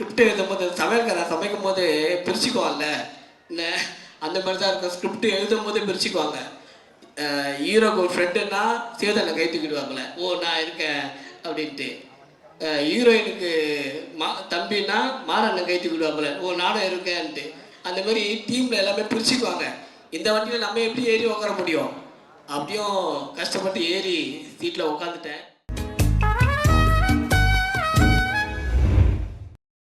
Script எழுதும் போது சமையல்கார சமைக்கும் போது பிரிச்சுக்குவாங்கல்ல என்ன? அந்த மாதிரி தான் இருக்கும் ஸ்கிரிப்ட் எழுதும் போது பிரிச்சுக்குவாங்க ஹீரோக்கு ஒரு ஃப்ரெண்டுன்னா சேதனை கை தூக்கிடுவாங்களே ஓ நான் இருக்கேன் அப்படின்ட்டு. ஹீரோயினுக்கு மா தம்பின்னா மாறண்ணன் கை தூக்கிடுவாங்களே ஓ நானும் இருக்கேன்ட்டு. அந்த மாதிரி டீமில் எல்லாமே பிரிச்சுக்குவாங்க. இந்த வண்டியில் நம்ம எப்படி ஏறி உட்கார முடியும்? அப்படியும் கஷ்டப்பட்டு ஏறி சீட்டில் உட்காந்துட்டேன்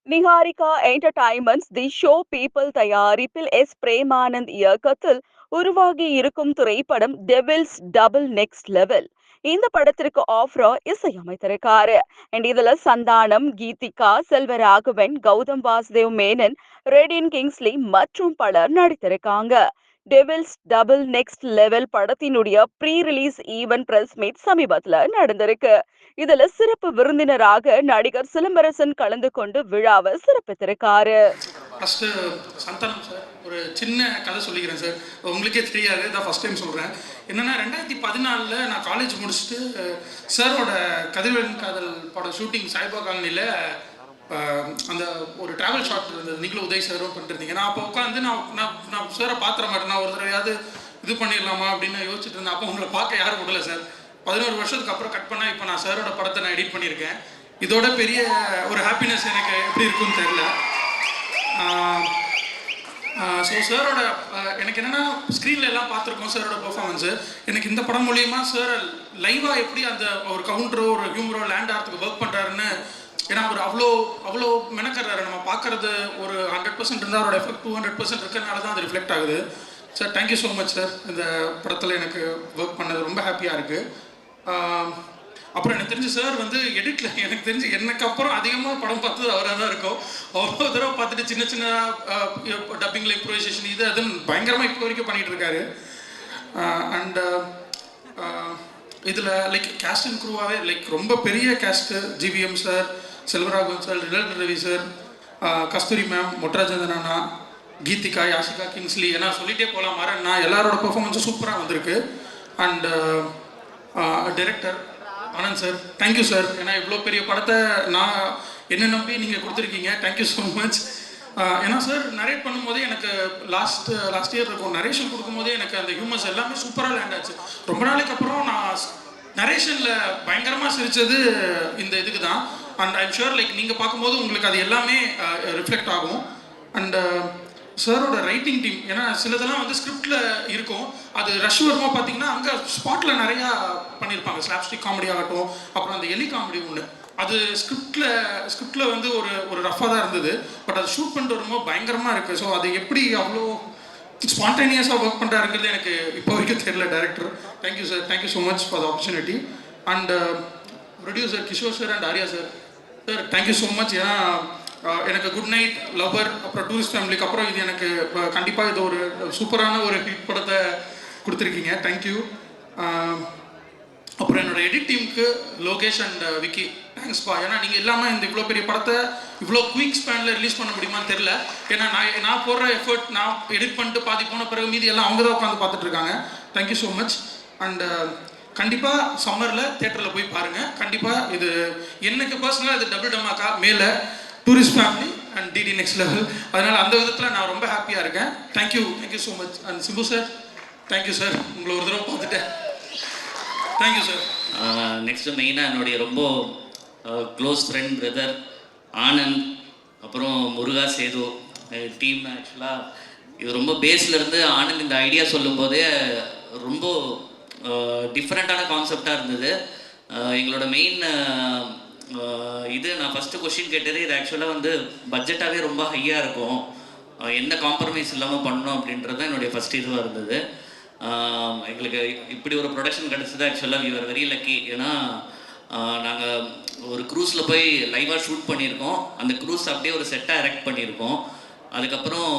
Niharika entertainments the show people தயாரிப்பில் எஸ் பிரேமானந்த் இயக்கத்தில் உருவாகி இருக்கும் திரைப்படம் டெவில்ஸ் டபுள் நெக்ஸ்ட் லெவல் இந்த படத்திற்கு ஆஃப்ரா இசையமைத்திருக்காரு. அண்ட் இதுல சந்தானம் கீதிகா செல்வராகவன் கௌதம் வாசுதேவ் மேனன் ரெடின் கிங்ஸ்லி மற்றும் பலர் நடித்திருக்காங்க. டெவில்ஸ் டபுள் நெக்ஸ்ட் லெவல் படத்தினுடைய pre release event press meet சமீபத்துல நடந்திருக்கு. இதுல சிறப்பு விருந்தினராக நடிகர் சிலம்பரசன் கலந்து கொண்டு விழாவை சிறப்பித்திருக்காரு. ஃபஸ்ட்டு சந்தானம் சார் ஒரு சின்ன கதை சொல்லிக்கிறேன் சார் உங்களுக்கே தெரியாது இதான் ஃபஸ்ட் டைம் சொல்கிறேன் என்னென்னா ரெண்டாயிரத்தி பதினாலில் நான் காலேஜ் முடிச்சுட்டு சாரோட கதிர்வேலன் காதல் படம் ஷூட்டிங் சாய்பா காலனியில் அந்த ஒரு டிராவல் ஷாட் இருந்தது. நீங்களும் உதய் சாரும் பண்ணிருந்தீங்க. நான் அப்போ உட்காந்து நான் நான் நான் சாரை பாத்திர மாட்டேன் நான் ஒரு தடவையாவது இது பண்ணிடலாமா அப்படின்னு யோசிச்சுட்டு இருந்தேன். அப்போ உங்களை பார்க்க யாரும் விடல சார் பதினோரு வருஷத்துக்கு அப்புறம் கட் பண்ணால் இப்போ நான் சாரோட படத்தை நான் எடிட் பண்ணியிருக்கேன். இதோட பெரிய ஒரு ஹாப்பினஸ் எனக்கு எப்படி இருக்குன்னு தெரில ஸோ சாரோட எனக்கு என்னென்னா ஸ்க்ரீனில் எல்லாம் பார்த்துருக்கோம் சாரோட பர்ஃபார்மன்ஸு எனக்கு இந்த படம் மூலியமாக சார் லைவாக எப்படி அந்த ஒரு கவுண்டரோ ஒரு ஹியூமரோ லேண்ட் ஆகிறதுக்கு ஒர்க் பண்ணுறாருன்னு ஏன்னா அவர் அவ்வளோ அவ்வளோ மெனக்கிறாரு நம்ம பார்க்கறது ஒரு ஹண்ட்ரட் பர்சன்ட் இருந்தால் அவரோட எஃபெக்ட் டூ ஹண்ட்ரட் பர்சன்ட் இருக்கிறனால தான் அது ரிஃப்ளெக்ட் ஆகுது. Sir thank you so much sir இந்த படத்தில் எனக்கு ஒர்க் பண்ணது ரொம்ப ஹாப்பியாக இருக்குது அப்புறம் எனக்கு தெரிஞ்சு சார் வந்து எடிட்டில் எனக்கு தெரிஞ்சு எனக்கு அப்புறம் அதிகமாக படம் பார்த்தது அவராக தான் இருக்கும். அவ்வளோ தடவை பார்த்துட்டு சின்ன சின்ன டப்பிங்கில் இம்ப்ரோவைசேஷன் இது அதுன்னு பயங்கரமாக இப்போ வரைக்கும் பண்ணிகிட்டு இருக்காரு. அண்ட் இதில் லைக் கேஸ்ட் அண்ட் லைக் ரொம்ப பெரிய cast GVM sir Selvaraghavan sir ரிலல் Ravi sir Kasthuri ma'am மொட்ராஜந்தன் அண்ணா கீதிகா யாஷிகா கிங்ஸ்லி ஏன்னா சொல்லிட்டே போகலாம் மாறண்ணா எல்லாரோட பர்ஃபார்மன்ஸும் சூப்பராக வந்திருக்கு. And director Anand sir thank you sir ஏன்னா இவ்வளோ பெரிய படத்தை நான் என்ன நம்பி நீங்கள் கொடுத்துருக்கீங்க. தேங்க்யூ ஸோ மச் ஏன்னா சார் நரேட் பண்ணும்போதே எனக்கு லாஸ்ட் லாஸ்ட் இயர் இருக்கும். நரேஷன் கொடுக்கும்போதே எனக்கு அந்த ஹியூமர்ஸ் எல்லாமே சூப்பராக லேண்ட் ஆச்சு. ரொம்ப நாளைக்கு அப்புறம் நான் நரேஷனில் பயங்கரமாக சிரித்தது இந்த இதுக்கு தான். அண்ட் ஐம் ஷுர் லைக் நீங்கள் பார்க்கும்போது உங்களுக்கு அது எல்லாமே ரிஃப்ளெக்ட் ஆகும். அண்ட் சாரோட ரைட்டிங் டீம் ஏன்னா சிலதெல்லாம் வந்து ஸ்கிரிப்டில் இருக்கும். அது ரஷ் வருமா பார்த்தீங்கன்னா அங்கே ஸ்பாட்டில் நிறையா பண்ணியிருப்பாங்க. ஸ்லாப்ஸ்டிக் காமெடி ஆகட்டும் அப்புறம் அந்த எலி காமெடி ஒன்று அது ஸ்கிரிப்டில் ஸ்கிரிப்டில் வந்து ஒரு ஒரு ரஃபாக தான் இருந்தது. பட் அது ஷூட் பண்ணிட்டு வரும்போது பயங்கரமாக இருக்குது ஸோ அது எப்படி அவ்வளோ ஸ்பான்டேனியஸாக ஒர்க் பண்ணுறாருங்கிறது எனக்கு இப்போ வரைக்கும் தெரியல director thank you sir thank you so much for the opportunity and producer Kishore sir and Arya sir sir thank you so much ஏன்னா எனக்கு குட் நைட் லவ்வர் அப்புறம் டூரிஸ்ட் ஃபேமிலிக்கு அப்புறம் இது எனக்கு கண்டிப்பாக இது ஒரு சூப்பரான ஒரு ஹிட் படத்தை கொடுத்துருக்கீங்க. தேங்க்யூ அப்புறம் என்னோட எடிட் டீமுக்கு லோகேஷ் அண்ட் விக்கி. தேங்க்ஸ்ப்பா ஏன்னா நீங்கள் இல்லாமல் இந்த இவ்வளோ பெரிய படத்தை இவ்வளோ குயிக் ஸ்பேனில் ரிலீஸ் பண்ண முடியுமான்னு தெரில ஏன்னா நான் நான் போடுற எஃபர்ட் நான் எடிட் பண்ணிட்டு பாதி போன பிறகு மீதி எல்லாம் அவங்க தான் உட்காந்து பார்த்துட்ருக்காங்க தேங்க்யூ ஸோ மச் அண்ட் கண்டிப்பாக சம்மரில் தேட்டரில் போய் பாருங்கள் கண்டிப்பாக இது எனக்கு பர்சனலாக இது டபுள் டமாக்கா மேலே tourist family and DD next level அதனால் அந்த விதத்தில் நான் ரொம்ப ஹாப்பியாக இருக்கேன். Thank you thank you so much and Simbu sir thank you sir உங்களை ஒரு தடவை பார்த்துட்டேன். தேங்க்யூ சார் நெக்ஸ்ட்டு மெயினாக என்னுடைய ரொம்ப க்ளோஸ் ஃப்ரெண்ட் பிரதர் ஆனந்த் அப்புறம் முருகா சேது டீம் ஆக்சுவலாக இது ரொம்ப பேஸ்லேருந்து ஆனந்த் இந்த ஐடியா சொல்லும்போதே ரொம்ப டிஃப்ரெண்ட்டான கான்செப்டாக இருந்தது. எங்களோட மெயின் இது நான் ஃபஸ்ட்டு கொஷின் கேட்டது இது ஆக்சுவலாக வந்து பட்ஜெட்டாகவே ரொம்ப ஹையாக இருக்கும். என்ன காம்ப்ரமைஸ் இல்லாமல் பண்ணணும் அப்படின்றது தான் என்னுடைய ஃபஸ்ட் இதுவாக இருந்தது. எங்களுக்கு இப்படி ஒரு ப்ரொடக்ஷன் கிடச்சது ஆக்சுவலாக வி ஆர் வெரி லக்கி ஏன்னா நாங்கள் ஒரு க்ரூஸில் போய் லைவாக ஷூட் பண்ணியிருக்கோம். அந்த க்ரூஸ் அப்படியே ஒரு செட்டாக எரெக்ட் பண்ணியிருக்கோம். அதுக்கப்புறம்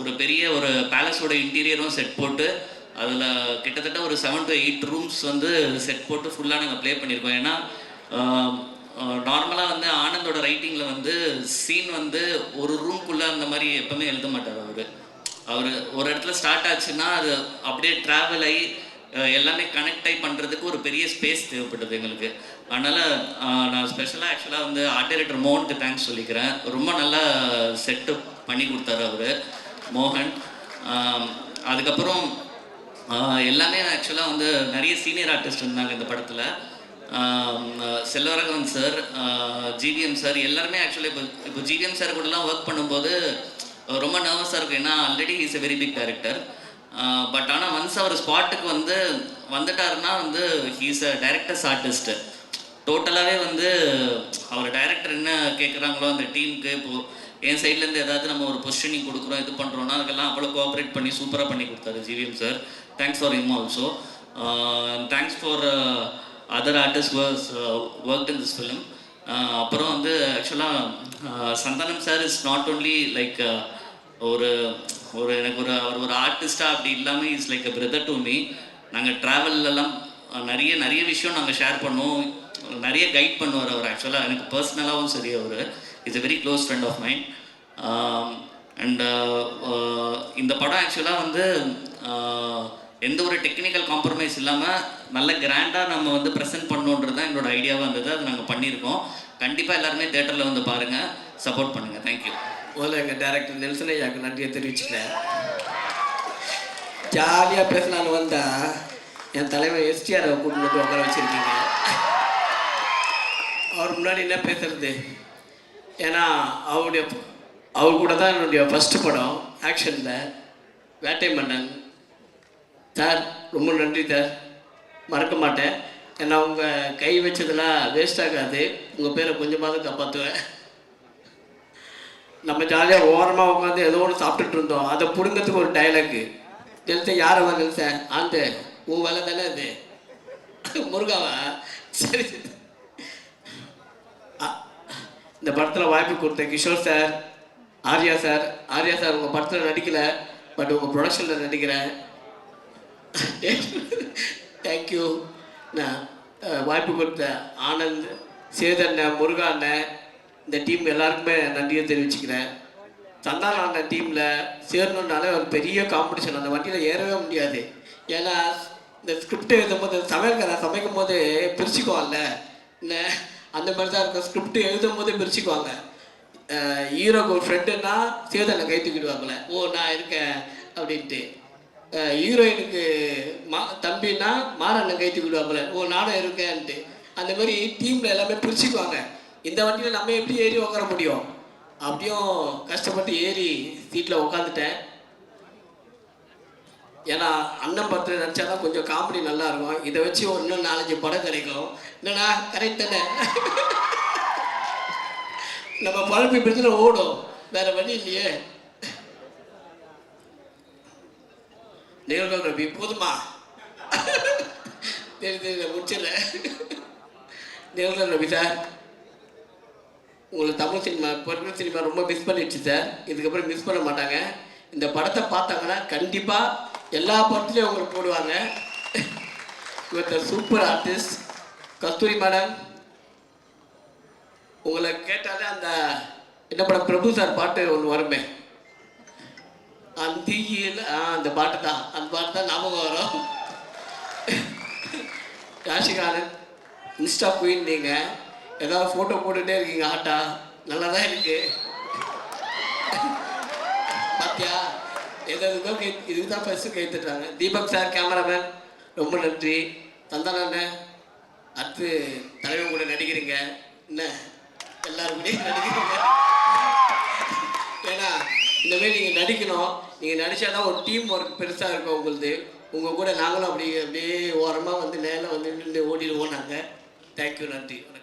ஒரு பெரிய ஒரு பேலஸோட இன்டீரியரும் செட் போட்டு அதில் கிட்டத்தட்ட ஒரு செவன் டு எயிட் ரூம்ஸ் வந்து செட் போட்டு ஃபுல்லாக நாங்கள் ப்ளே பண்ணியிருக்கோம் ஏன்னா நார்மலாக வந்து ஆனந்தோட ரைட்டிங்கில் வந்து சீன் வந்து ஒரு ரூம்குள்ளே அந்த மாதிரி எப்பவுமே எழுத மாட்டார் அவர். அவர் ஒரு இடத்துல ஸ்டார்ட் ஆச்சுன்னா அது அப்படியே ட்ராவல் ஆகி எல்லாமே கனெக்ட் ஆகி பண்ணுறதுக்கு ஒரு பெரிய ஸ்பேஸ் தேவைப்பட்டது எங்களுக்கு. அதனால் நான் ஸ்பெஷலாக ஆக்சுவலாக வந்து ஆர்ட் டைரக்டர் மோகனுக்கு தேங்க்ஸ் சொல்லிக்கிறேன். ரொம்ப நல்லா செட்டு பண்ணி கொடுத்தாரு அவர் மோகன். அதுக்கப்புறம் எல்லாமே ஆக்சுவலாக வந்து நிறைய சீனியர் ஆர்டிஸ்ட் இருந்தாங்க இந்த படத்தில். செல்வரகவன் சார் ஜிவிஎம் சார் எல்லாருமே ஆக்சுவலி இப்போ இப்போ ஜிவிஎம் சார் கூடலாம் ஒர்க் பண்ணும்போது ரொம்ப நர்வஸாக இருக்கும். ஏன்னா already is a very big director but ஆனால் ஒன்ஸ் அவர் ஸ்பாட்டுக்கு வந்து வந்துட்டாருன்னா வந்து ஹீஸ் அ டேரக்டர்ஸ் ஆர்டிஸ்ட்டு டோட்டலாகவே வந்து அவர் டைரக்டர் என்ன கேட்குறாங்களோ அந்த டீமுக்கு இப்போது என் சைட்லேருந்து ஏதாவது நம்ம ஒரு பொசிஷனிங் கொடுக்குறோம் இது பண்ணுறோன்னா அதுக்கெல்லாம் அவ்வளோ கோஆப்ரேட் பண்ணி சூப்பராக பண்ணி கொடுத்தாரு GVM sir thanks for him also thanks for other artist was work in this film அப்புறம் வந்து ஆக்சுவலாக Santhanam sir is not only like ஒரு ஒரு எனக்கு ஒரு அவர் ஒரு ஆர்டிஸ்டாக அப்படி இல்லாமல் is like a brother to me நாங்கள் ட்ராவல்லலாம் நிறைய நிறைய விஷயம் நாங்கள் ஷேர் பண்ணுவோம். நிறைய கைட் பண்ணுவார் அவர். ஆக்சுவலாக எனக்கு பர்சனலாகவும் சரி அவர். Is a very close friend of mind and இந்த படம் ஆக்சுவலாக வந்து uh, எந்த ஒரு டெக்னிக்கல் காம்ப்ரமைஸ் இல்லாமல் நல்ல கிராண்டாக நம்ம வந்து ப்ரெசென்ட் பண்ணணுன்றது தான் எங்களோட ஐடியாவாக இருந்தது. அது நாங்கள் பண்ணியிருக்கோம். கண்டிப்பாக எல்லாருமே தேட்டரில் வந்து பாருங்கள் சப்போர்ட் பண்ணுங்கள் தேங்க்யூ முதல்ல எங்கள் டேரக்டர் நெல்சன் ஐயாவுக்கு நன்றியை தெரிவிச்சுக்கிறேன். ஜாலியாக பேசலான்னு வந்தா என் தலைவர் எஸ்டிஆரை கூட்டிட்டு வந்து உட்கார வச்சுருக்கீங்க. அவர் முன்னாடி என்ன பேசுறது? ஏன்னா அவருடைய அவர் கூட தான் என்னுடைய ஃபஸ்ட்டு படம் ஆக்ஷனில் வேட்டை மன்னன். சார் ரொம்ப நன்றி சார். மறக்க மாட்டேன். ஏன்னா உங்கள் கை வச்சதெல்லாம் வேஸ்ட் ஆகாது. உங்கள் பேரை கொஞ்சமாவது காப்பாற்றுவேன் நம்ம ஜாலியாக ஓரமாக உட்காந்து ஏதோ ஒன்று சாப்பிட்டுட்டு இருந்தோம். அதை பிடுங்கிறதுக்கு ஒரு டைலாக்கு நெல்சன் யாரை வந்து நெல்சன் ஆண்டு. உன் வேலை தானே அது? முருகாவா? சரி சரி. இந்த படத்தில் வாய்ப்பு கொடுத்த Kishore sir Arya sir. Arya sir உங்கள் படத்தில் நடிக்கலை பட் உங்கள் ப்ரொடக்ஷனில் நடிக்கிறேன். தேங்க்யூ நான் வாய்ப்பு கொடுத்த ஆனந்த் சேதண்ணன் முருகா அண்ணன் இந்த டீம் எல்லாருக்குமே நன்றியை தெரிவிச்சுக்கிறேன். சந்தான அண்ணன் டீமில் சேரணுன்னாலே ஒரு பெரிய காம்படிஷன் அந்த வண்டியில் ஏறவே முடியாது. ஏன்னா இந்த ஸ்கிரிப்ட் எழுதும்போது சமையல்கிற சமைக்கும் போது பிரிச்சுக்குவான்ல. என்ன? அந்த மாதிரி தான் இருக்கும் ஸ்கிரிப்ட் எழுதும் போதே பிரிச்சுக்குவாங்க ஹீரோக்கு ஒரு ஃப்ரெண்டுன்னா சேதனை கை தூக்கிடுவாங்களே. ஓ நான் இருக்கேன் அப்படின்ட்டு. ஹீரோயினுக்கு மா தம்பின்னா மாறண்ணன் கை தூக்கிடுவாங்களே. ஓ நானும் இருக்கேன்ட்டு. அந்த மாதிரி டீமில் எல்லாமே பிரிச்சுக்குவாங்க. இந்த வண்டியில் நம்ம எப்படி ஏறி உட்கார முடியும்? அப்படியும் கஷ்டப்பட்டு ஏறி சீட்டில் உட்காந்துட்டேன் ஏன்னா அண்ணன் படத்தில் நினச்சா தான் கொஞ்சம் காமெடி நல்லா இருக்கும் இதை வச்சு ஒரு இன்னும் நாலஞ்சு படம் கிடைக்கும். என்னண்ணா கரெக்ட் தானே? நம்ம பழப்பி பிரச்சனை ஓடும். வேற வழி இல்லையே. நிகழ்வு ரவி போதுமா? சரி சரி முடிச்சிடல நிகழ்கள் ரவி சார். உங்களுக்கு தமிழ் சினிமா பொருள் சினிமா ரொம்ப மிஸ் பண்ணிடுச்சு சார். இதுக்கப்புறம் மிஸ் பண்ண மாட்டாங்க. இந்த படத்தை பார்த்தாங்கன்னா கண்டிப்பாக எல்லா படத்துலையும் உங்களுக்கு போடுவாங்க. With super artist Kasthuri madam உங்களை கேட்டாலே அந்த என்ன படம் பிரபு சார் பாட்டு ஒன்று வருமே. அந்தியில் ஆ அந்த பாட்டு தான் அந்த பாட்டு தான் ஞாபகம் வரும். ராஷிகானன் இன்ஸ்டா குயின் நீங்கள் ஏதாவது ஃபோட்டோ போட்டுகிட்டே இருக்கீங்க ஆட்டா. நல்லா தான் இருக்குது எதோ கே இதுக்கு தான் ஃபஸ்ட்டு கேட்டுட்டாங்க. தீபக் சார் கேமராமேன் ரொம்ப நன்றி. தந்தான அண்ணன் அடுத்து தலைவன் கூட நடிக்கிறீங்க. என்ன? எல்லாருக்கூடையும் நடிக்கிறீங்க. ஏன்னா இந்தமாரி நீங்கள் நடிக்கணும். நீங்கள் நடிச்சாதான் ஒரு டீம் ஒர்க் பெருசாக இருக்கும் உங்களுது. உங்கள் கூட நாங்களும் அப்படி அப்படியே ஓரமாக வந்து நேரில் வந்து நின்று ஓடிடுவோம் நாங்கள் தேங்க்யூ நன்றி. வணக்கம்.